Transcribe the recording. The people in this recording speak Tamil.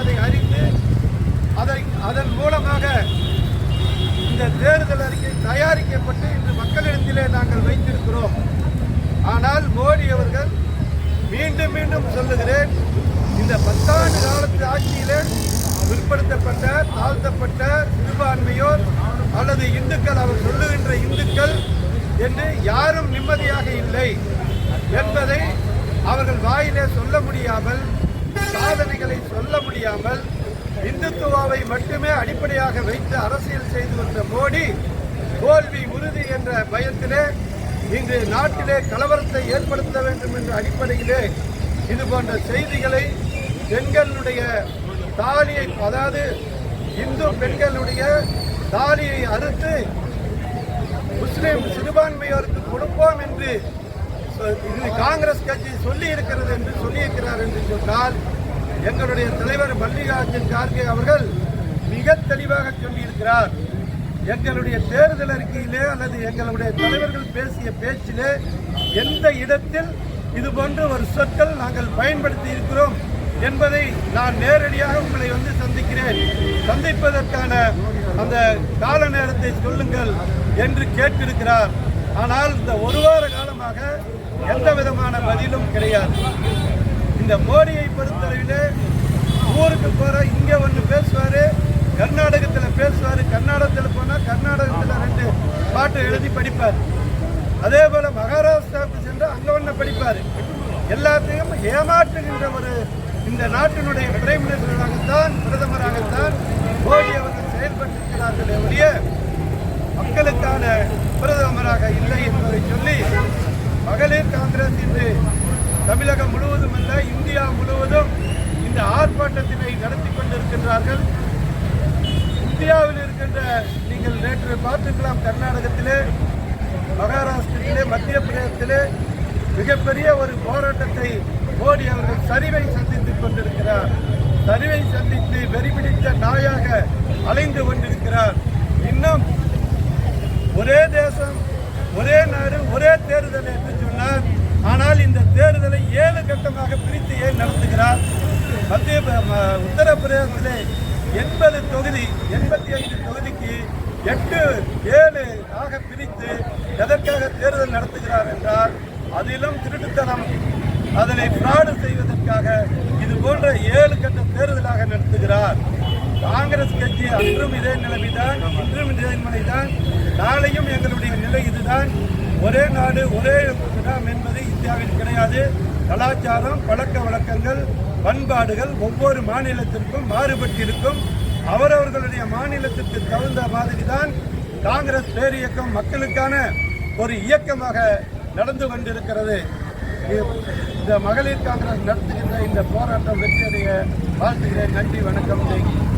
என்பதை அறிந்து அதை அதன் மூலமாக இந்த தேர்தல் அறிக்கை தயாரிக்கப்பட்டு இன்று மக்களிடத்திலே நாங்கள் வைத்திருக்கிறோம். ஆனால் மோடி அவர்கள் மீண்டும் மீண்டும் சொல்லுகிறேன் இந்த பத்தாண்டு காலத்து ஆட்சியிலே பிற்படுத்தப்பட்ட தாழ்த்தப்பட்ட சிறுபான்மையோர் அல்லது இந்துக்கள் அவர் சொல்லுகின்ற இந்துக்கள் என்று யாரும் நிம்மதியாக இல்லை என்பதை அவர்கள் வாயிலே சொல்ல முடியாமல் சாதனைகளை சொல்ல முடியாமல் இந்துத்துவாவை மட்டுமே அடிப்படையாக வைத்து அரசியல் செய்து வந்த மோடி தோல்வி உறுதி என்ற பயத்திலே இன்று நாட்டிலே கலவரத்தை ஏற்படுத்த வேண்டும் என்ற அடிப்படையிலே இது போன்ற செய்திகளை பெண்களுடைய தாலியை அதாவது இந்து பெண்களுடைய தாலியை அறுத்து முஸ்லிம் சிறுபான்மையோருக்கு கொடுப்போம் என்று சொ- இது காங்கிரஸ் கட்சி சொல்லி இருக்கிறது என்று சொல்லியிருக்கிறார் என்று சொன்னால் எங்களுடைய தலைவர் மல்லிகார்ஜுன் கார்கே அவர்கள் மிக தெளிவாக சொல்லியிருக்கிறார். எங்களுடைய தேர்தல் அறிக்கையிலே அல்லது எங்களுடைய தலைவர்கள் பேசிய பேச்சிலே எந்த இடத்தில் இது போன்ற ஒரு சொற்கள் நாங்கள் பயன்படுத்தி இருக்கிறோம் என்பதை நான் நேரடியாக உங்களை வந்து சந்திக்கிறேன். சந்திப்பதற்கான அந்த கால நேரத்தை சொல்லுங்கள் என்று கேட்டிருக்கிறார். ஆனால் இந்த ஒரு வார காலமாக எந்த விதமான பதிலும் கிடையாது. இந்த மோடியை பொறுத்தளவிலே ஊருக்கு போற இங்க ஒன்று பேசுவார் கர்நாடகத்தில் பேசுவார் கர்நாடகத்தில் போனால் கர்நாடகத்தில் ரெண்டு பாட்டு எழுதி படிப்பார். அதே போல மகாராஷ்டிராவுக்கு சென்று அங்கே ஒன்று படிப்பார். எல்லாத்தையும் ஏமாற்றுகின்ற ஒரு இந்த நாட்டினுடைய பிரைம் மினிஸ்டராகத்தான் பிரதமராகத்தான் மோடி அவர்கள் செயல்பட்டிருக்கிறார்களே ஒழிய மக்களுக்கான பிரதமராக இல்லை என்பதை சொல்லி மகளிர் காங்கிரஸ் இன்று தமிழகம் முழுவதும் அல்ல இந்தியா முழுவதும் இந்த ஆர்ப்பாட்டத்தினை நடத்தி கொண்டிருக்கின்றார்கள். இந்தியாவில் இருக்கின்ற நீங்கள் நேற்று பார்த்துக்கலாம் கர்நாடகத்திலே மகாராஷ்டிரத்திலே மத்திய பிரதேசத்திலே மிகப்பெரிய ஒரு போராட்டத்தை மோடி அவர்கள் சரிவை சந்தித்துக் கொண்டிருக்கிறார். சரிவை சந்தித்து வெறிபிடித்த நாயாக அலைந்து கொண்டிருக்கிறார். இன்னும் ஒரே தேசம் ஒரே நாடு ஒரே தேர்தல் என்று சொன்னார் ஆனால் இந்த தேர்தலை ஏழு கட்டமாக பிரித்து ஏன் நடத்துகிறார்? மத்திய உத்தரப்பிரதேசத்திலே எண்பது தொகுதி எண்பத்தி ஐந்து தொகுதிக்கு எட்டு ஏழு ஆக பிரித்து எதற்காக தேர்தல் நடத்துகிறார் என்றால் அதிலும் திருட்டுத்தனம். அதனை பிராடு செய்வதற்காக இது போன்ற ஏழு கட்ட தேர்தலாக நடத்துகிறார். காங்கிரஸ் கட்சி அன்றும் இதே நிலைமைதான் இன்றும் இதே நிலைதான் நாளையும் எங்களுடைய நிலை இதுதான். ஒரே நாடு ஒரே இடம் என்பது இந்தியாவில் கிடையாது. கலாச்சாரம் பழக்க வழக்கங்கள் பண்பாடுகள் ஒவ்வொரு மாநிலத்திற்கும் மாறுபட்டிருக்கும். அவரவர்களுடைய மாநிலத்திற்கு தகுந்த மாதிரி தான் காங்கிரஸ் பேரியக்கம் மக்களுக்கான ஒரு இயக்கமாக நடந்து கொண்டிருக்கிறது. இந்த மகளிர் காங்கிரஸ் நடத்துகின்ற இந்த போராட்டம் வெற்றியடைய வாழ்த்துகிறேன். நன்றி வணக்கம். தேங்கி